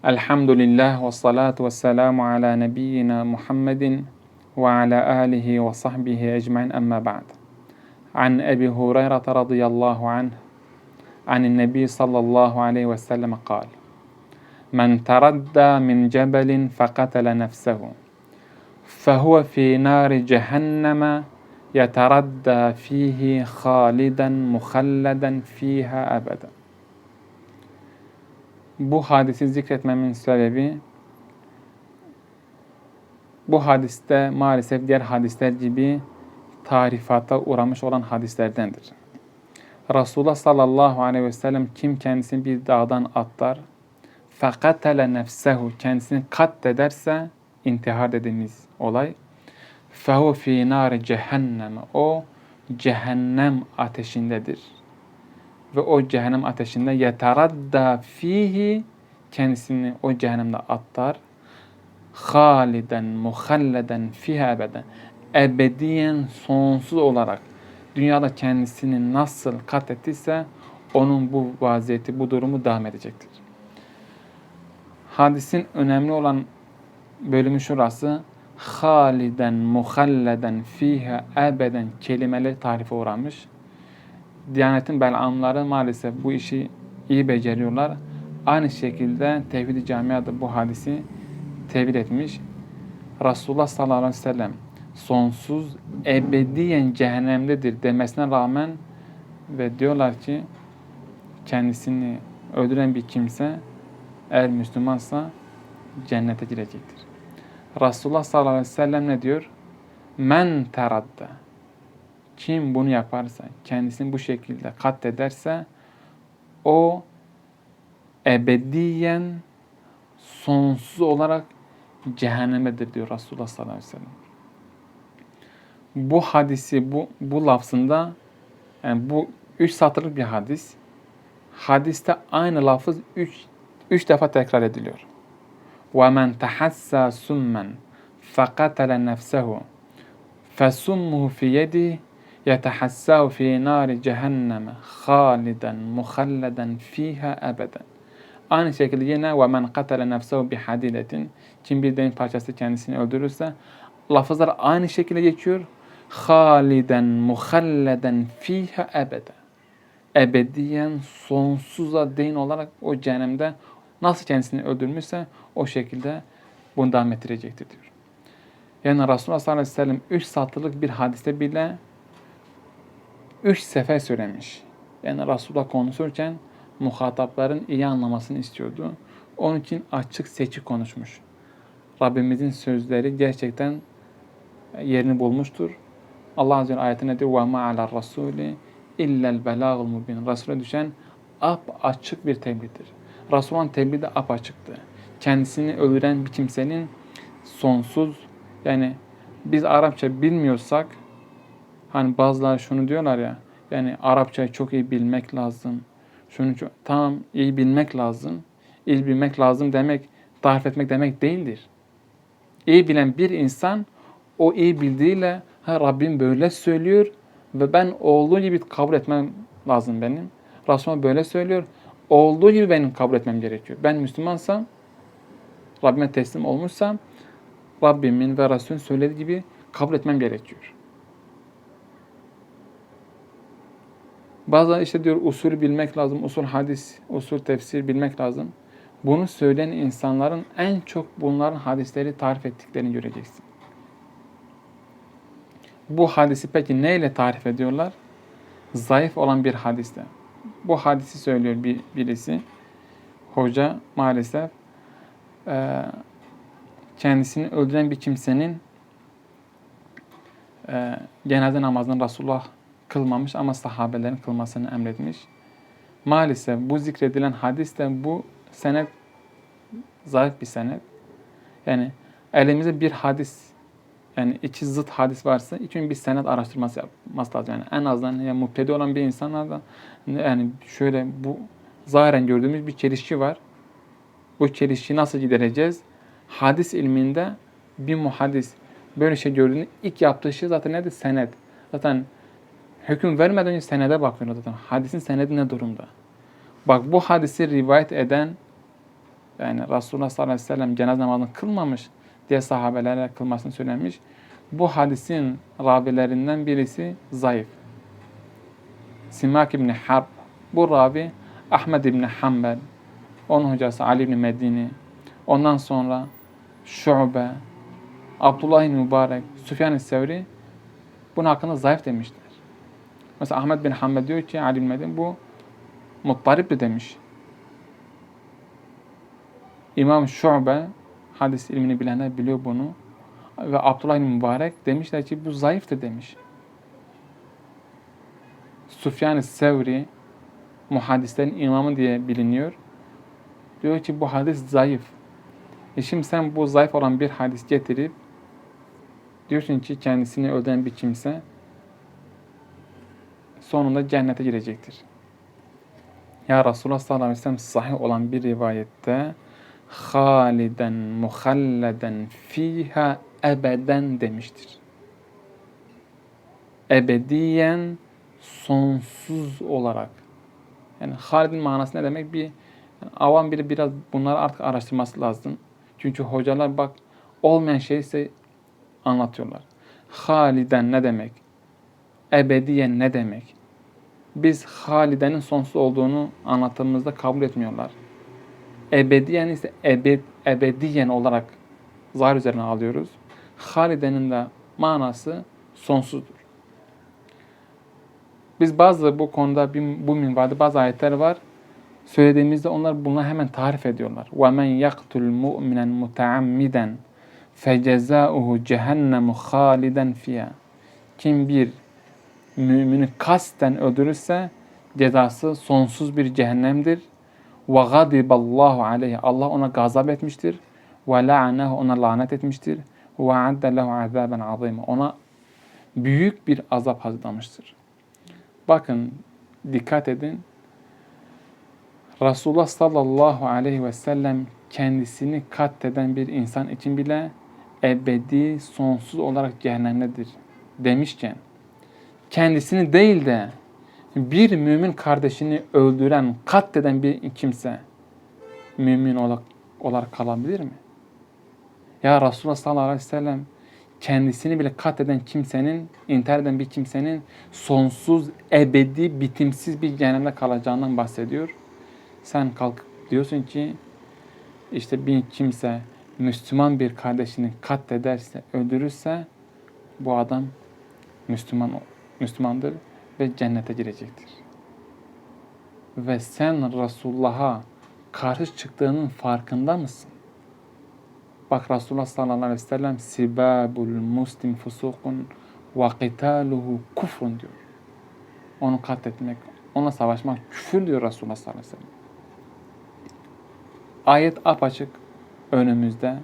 الحمد لله والصلاة والسلام على نبينا محمد وعلى آله وصحبه أجمعين أما بعد عن أبي هريرة رضي الله عنه عن النبي صلى الله عليه وسلم قال من تردى من جبل فقتل نفسه فهو في نار جهنم يتردى فيه خالدا مخلدا فيها أبدا Bu hadisi zikretmemin sebebi bu hadiste maalesef diğer hadisler gibi tarifata uğramış olan hadislerdendir. Resulullah sallallahu aleyhi ve sellem kim kendisini bir dağdan atlar, fekatele nefsehu kendisini katlederse intihar dediğimiz olay fehu fi nar cehennem o cehennem ateşindedir. Ve o cehennem ateşinde yetaradda fihi kendisini o cehennemde atlar. Haliden muhalleden fiha ebeden ebediyen sonsuz olarak dünyada kendisini nasıl katlettiyse onun bu vaziyeti, bu durumu devam edecektir. Hadisin önemli olan bölümü şurası. Haliden, muhalleden, fiha, ebeden kelimeleri tarife uğramış. Diyanetin belamları maalesef bu işi iyi beceriyorlar. Aynı şekilde Tevhid-i Camia bu hadisi tevhid etmiş. Resulullah sallallahu aleyhi ve sellem sonsuz ebediyen cehennemdedir demesine rağmen ve diyorlar ki kendisini öldüren bir kimse eğer Müslümansa cennete girecektir. Resulullah sallallahu aleyhi ve sellem ne diyor? Men teradda. Kim bunu yaparsa, kendisini bu şekilde katlederse o ebediyen sonsuz olarak cehennemedir diyor Resulullah sallallahu aleyhi ve sellem bu hadisi bu bu lafzında yani bu üç satırlık bir hadis. Hadiste aynı lafız üç, üç defa tekrar ediliyor. وَمَنْ تَحَسَّى سُمًّا فَقَتَلَ نَفْسَهُ فَسُمُّهُ فِي يَدِهِ yetehassav fi nari cehenneme haliden muhalleden fiha ebeden. Aynı şekilde yine ve men katale nefsehu bi hadiletin kim bir deniz parçası kendisini öldürürse lafızlar aynı şekilde geçiyor. Haliden muhalleden fiha ebeden. Ebediyen sonsuza değin olarak o cehennemde nasıl kendisini öldürmüşse o şekilde bunu devam diyor. Yani Resulullah sallallahu aleyhi ve sellem 3 satırlık bir hadiste bile 3 sefer söylemiş. Yani Resulullah konuşurken muhatapların iyi anlamasını istiyordu. Onun için açık seçik konuşmuş. Rabbimizin sözleri gerçekten yerini bulmuştur. Allah Azze ve ayeti nedir? وَمَا عَلَى الرَّسُولِ اِلَّا الْبَلَاغُ الْمُبِينَ Resul'e düşen ap açık bir tebliğdir. Resul'ün tebliği de ap açıktı. Kendisini öldüren bir kimsenin sonsuz yani biz Arapça bilmiyorsak hani bazıları şunu diyorlar ya yani Arapçayı çok iyi bilmek lazım. Şunu çok, tamam iyi bilmek lazım. İyi bilmek lazım demek tarif etmek demek değildir. İyi bilen bir insan o iyi bildiğiyle Ha, Rabbim böyle söylüyor ve ben olduğu gibi kabul etmem lazım benim. Resulullah böyle söylüyor. Olduğu gibi benim kabul etmem gerekiyor. Ben Müslümansam, Rabbime teslim olmuşsam, Rabbimin ve Resulün söylediği gibi kabul etmem gerekiyor. Bazı işte diyor usul bilmek lazım, usul hadis, usul tefsir bilmek lazım. Bunu söyleyen insanların en çok bunların hadisleri tarif ettiklerini göreceksin. Bu hadisi peki neyle tarif ediyorlar? Zayıf olan bir hadiste. Bu hadisi söylüyor bir, birisi. Hoca maalesef e, kendisini öldüren bir kimsenin e, cenaze namazını Resulullah kılmamış ama sahabelerin kılmasını emretmiş. Maalesef bu zikredilen hadis de bu senet zayıf bir senet. Yani elimizde bir hadis yani iki zıt hadis varsa için bir senet araştırması yapması lazım. Yani en azından yani olan bir insanlarda yani şöyle bu zahiren gördüğümüz bir çelişki var. Bu çelişkiyi nasıl gidereceğiz? Hadis ilminde bir muhaddis böyle şey gördüğünde ilk yaptığı şey zaten nedir? Senet. Zaten hüküm vermeden önce senede bakıyor zaten. Hadisin senedi ne durumda? Bak bu hadisi rivayet eden Yani Resulullah sallallahu aleyhi ve sellem cenaze namazını kılmamış diye sahabelere kılmasını söylemiş. Bu hadisin ravilerinden birisi zayıf. Simak İbni Harb. Bu ravi Ahmed İbni Hanbel. Onun hocası Ali İbni Medini. Ondan sonra Şube, Abdullah İbni Mübarek, Süfyan-ı Sevri bunun hakkında zayıf demişler. Mesela Ahmed bin Hanbel diyor ki Ali İbni Medini bu muttaripti demiş. İmam Şube hadis ilmini bilenler biliyor bunu. Ve Abdullah İbni Mübarek demişler ki bu zayıftır demiş. Süfyan-ı Sevri muhaddislerin imamı diye biliniyor. Diyor ki bu hadis zayıf. E şimdi sen bu zayıf olan bir hadis getirip diyorsun ki kendisini öldüren bir kimse sonunda cennete girecektir. Ya Resulullah sallallahu aleyhi ve sellem sahih olan bir rivayette haliden muhalleden fiha ebeden demiştir. Ebediyen sonsuz olarak. Yani halidin manası ne demek? Bir yani avam biri biraz bunları artık araştırması lazım. Çünkü hocalar bak olmayan şeyi ise anlatıyorlar. Haliden ne demek? Ebediyen ne demek? Biz halidenin sonsuz olduğunu anlattığımızda kabul etmiyorlar. Ebediyen ise ebed, ebediyen olarak zahir üzerine alıyoruz. Halidenin de manası sonsuzdur. Biz bazı bu konuda bu minvalde bazı ayetler var. Söylediğimizde onlar buna hemen tarif ediyorlar. وَمَنْ يَقْتُلْ مُؤْمِنًا مُتَعَمِّدًا فَجَزَاؤُهُ جَهَنَّمُ خَالِدًا فِيهَا Kim bir mümini kasten öldürürse cezası sonsuz bir cehennemdir. Ve gadiballahu aleyhi. Allah ona gazap etmiştir. Ve la'anehu ona lanet etmiştir. Ve adde lehu azaben azim. Ona büyük bir azap hazırlamıştır. Bakın dikkat edin. Resulullah sallallahu aleyhi ve sellem kendisini katleden bir insan için bile ebedi sonsuz olarak cehennemdedir demişken kendisini değil de bir mümin kardeşini öldüren, katleden bir kimse mümin olarak, olarak kalabilir mi? Ya Resulullah sallallahu aleyhi ve sellem kendisini bile katleden kimsenin, intihar eden bir kimsenin sonsuz, ebedi, bitimsiz bir cehennemde kalacağından bahsediyor. Sen kalkıp diyorsun ki işte bir kimse Müslüman bir kardeşini katlederse, öldürürse bu adam Müslüman Müslümandır ve cennete girecektir. Ve sen Resulullah'a karşı çıktığının farkında mısın? Bak Resulullah sallallahu aleyhi ve sellem sibabul muslim fusukun ve qitaluhu kufrun diyor. Onu katletmek, ona savaşmak küfür diyor Resulullah sallallahu aleyhi ve sellem. Ayet apaçık önümüzde.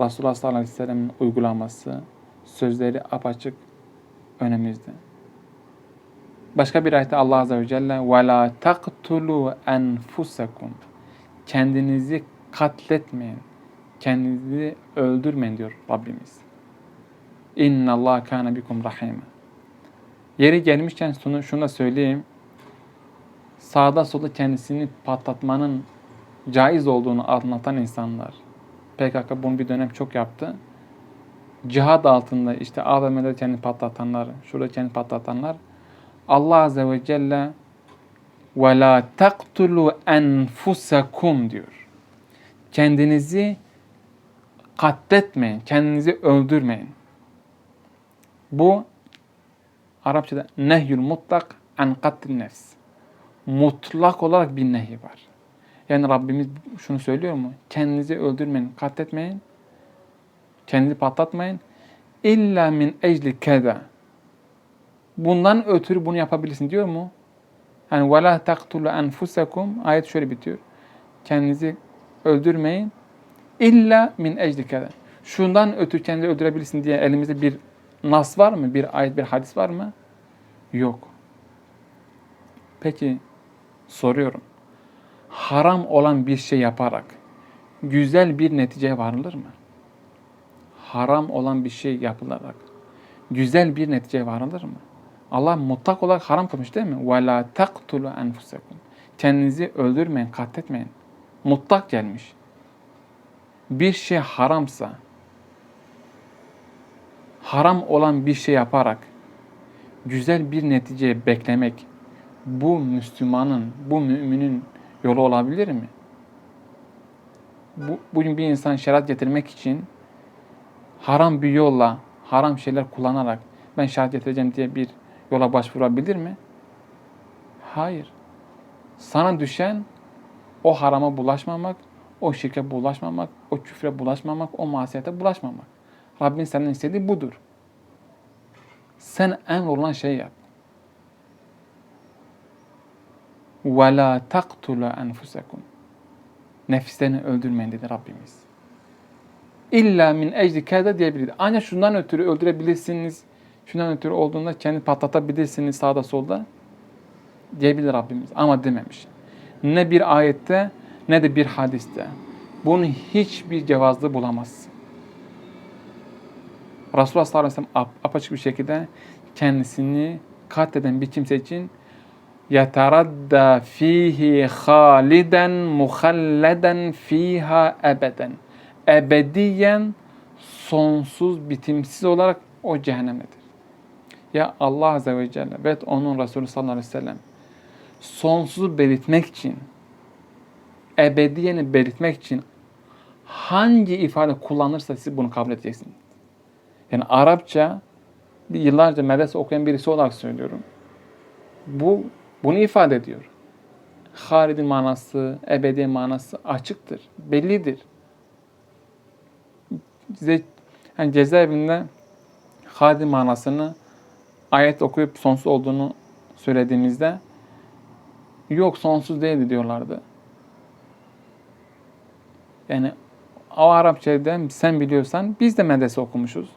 Resulullah sallallahu aleyhi ve sellem'in uygulaması, sözleri apaçık önümüzde. Başka bir ayette Allah azze ve celle وَلَا تَقْتُلُوا أَنْفُسَكُمْ Kendinizi katletmeyin. Kendinizi öldürmeyin diyor Rabbimiz. İnna Allah kana bikum rahime. Yeri gelmişken şunu, şunu da söyleyeyim. Sağda solda kendisini patlatmanın caiz olduğunu anlatan insanlar. PKK bunu bir dönem çok yaptı. Cihad altında işte AVM'de kendini patlatanlar, şurada kendini patlatanlar Allah Azze ve Celle ve la taktulu enfusakum diyor. Kendinizi katletmeyin, kendinizi öldürmeyin. Bu Arapçada nehyül mutlak an katil nefs. Mutlak olarak bir nehi var. Yani Rabbimiz şunu söylüyor mu? Kendinizi öldürmeyin, katletmeyin. Kendinizi patlatmayın. İlla min ecli keda. Bundan ötürü bunu yapabilirsin diyor mu? Yani وَلَا تَقْتُلُ أَنْفُسَكُمْ Ayet şöyle bitiyor. Kendinizi öldürmeyin. İlla min ecli keda. Şundan ötürü kendini öldürebilirsin diye elimizde bir nas var mı? Bir ayet, bir hadis var mı? Yok. Peki soruyorum. Haram olan bir şey yaparak güzel bir neticeye varılır mı? Haram olan bir şey yapılarak güzel bir neticeye varılır mı? Allah mutlak olarak haram kılmış değil mi? وَلَا تَقْتُلُ أَنْفُسَكُمْ Kendinizi öldürmeyin, katletmeyin. Mutlak gelmiş. bir şey haramsa, haram olan bir şey yaparak güzel bir netice beklemek bu Müslümanın, bu müminin yolu olabilir mi? Bu, bugün bir insan şeriat getirmek için haram bir yolla, haram şeyler kullanarak ben şeriat getireceğim diye bir yola başvurabilir mi? Hayır. Sana düşen o harama bulaşmamak, o şirke bulaşmamak, o küfre bulaşmamak, o masiyete bulaşmamak. Rabbin senden istediği budur. Sen emrolunan şeyi yap. وَلَا تَقْتُلَ أَنْفُسَكُمْ Nefislerini öldürmeyin dedi Rabbimiz. İlla min ecdi kâda diyebilir. Ancak şundan ötürü öldürebilirsiniz. Şundan ötürü olduğunda kendi patlatabilirsiniz sağda solda diyebilir Rabbimiz. Ama dememiş. Ne bir ayette ne de bir hadiste. Bunun hiçbir cevazlı bulamazsın. Resulullah sallallahu aleyhi ve sellem ap- apaçık bir şekilde kendisini katleden bir kimse için yetaradda fihi haliden muhalleden fiha ebeden. Ebediyen sonsuz bitimsiz olarak o cehennemedir. Ya Allah Azze ve Celle ve onun Resulü sallallahu aleyhi ve sellem sonsuzu belirtmek için ebediyeni belirtmek için hangi ifade kullanırsa siz bunu kabul edeceksiniz. Yani Arapça yıllarca medrese okuyan birisi olarak söylüyorum. Bu bunu ifade ediyor. Halid'in manası, ebedi manası açıktır, bellidir. Size yani cezaevinde Halid'in manasını ayet okuyup sonsuz olduğunu söylediğimizde yok sonsuz değildi diyorlardı. Yani o Arapçadan sen biliyorsan biz de medrese okumuşuz.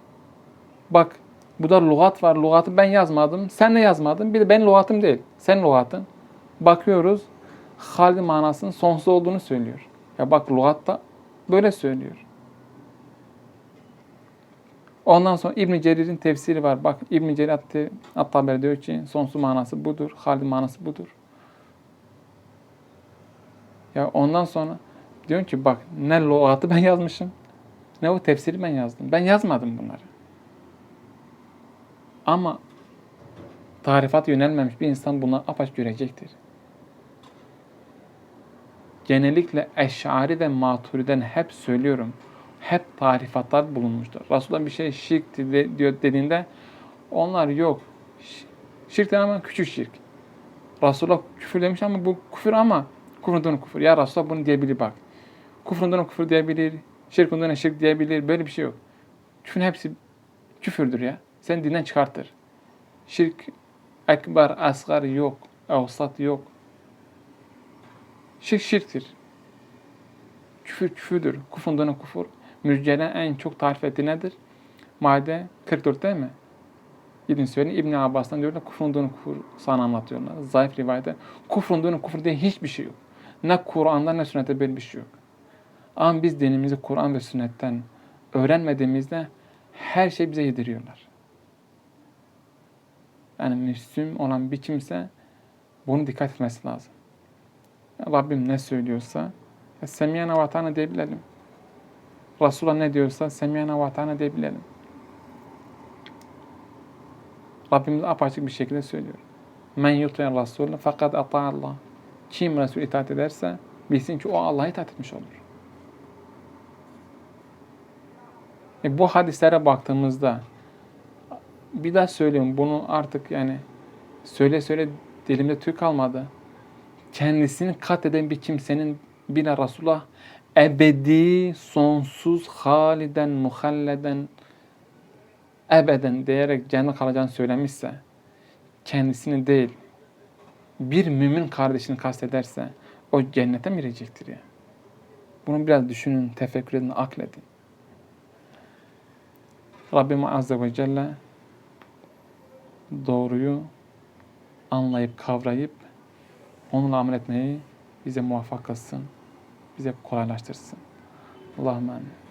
Bak bu da lügat var. Lügatı ben yazmadım. Sen de yazmadın. Bir de benim lügatım değil. Sen lügatın. Bakıyoruz. Halid manasının sonsuz olduğunu söylüyor. Ya bak lügatta böyle söylüyor. Ondan sonra İbn Cerir'in tefsiri var. Bak İbn Cerir At- At-Taberi diyor ki sonsuz manası budur. Halid manası budur. Ya ondan sonra diyor ki bak ne lügatı ben yazmışım ne o tefsiri ben yazdım. Ben yazmadım bunları. Ama tarifat yönelmemiş bir insan buna apaç görecektir. Genellikle Eş'ari ve Maturi'den hep söylüyorum. Hep tarifatlar bulunmuştur. Resulullah bir şey şirkti de, diyor dediğinde onlar yok. Şirk ama küçük şirk. Resulullah küfür demiş ama bu küfür ama kufrundan küfür. Ya Resulullah bunu diyebilir bak. Kufrundan küfür diyebilir. Şirkundan şirk diyebilir. Böyle bir şey yok. Küfrün hepsi küfürdür ya. Seni dinden çıkartır. Şirk ekber, asgar yok. Avsat yok. Şirk şirktir. Küfür küfürdür. Kufrundan kufur. Mürcele en çok tarif ettiği nedir? Maide 44 değil mi? Gidin söyleyin. İbn Abbas'tan diyorlar kufrundan kufur sana anlatıyorlar. Zayıf rivayette. Kufrundan kufur diye hiçbir şey yok. Ne Kur'an'da ne sünnette böyle bir şey yok. Ama biz dinimizi Kur'an ve sünnetten öğrenmediğimizde her şey bize yediriyorlar. Yani Müslüm olan bir kimse bunu dikkat etmesi lazım. Rabbim ne söylüyorsa ya semiyana vatana diyebilelim. Resulullah ne diyorsa semiyana vatana diyebilelim. Rabbimiz apaçık bir şekilde söylüyor. Men yuti'ir Resulü fakat ata Allah. Kim Resul itaat ederse bilsin ki o Allah'a itaat etmiş olur. E bu hadislere baktığımızda bir daha söylüyorum bunu artık yani söyle söyle dilimde tüy kalmadı. Kendisini katleden bir kimsenin bile Resulullah ebedi, sonsuz, haliden, muhalleden, ebeden diyerek cennet kalacağını söylemişse kendisini değil bir mümin kardeşini kastederse o cennete mi girecektir ya? Bunu biraz düşünün, tefekkür edin, akledin. Rabbim Azze ve Celle doğruyu anlayıp kavrayıp onunla amel etmeyi bize muvaffak kılsın, bize kolaylaştırsın. Allahümme amin.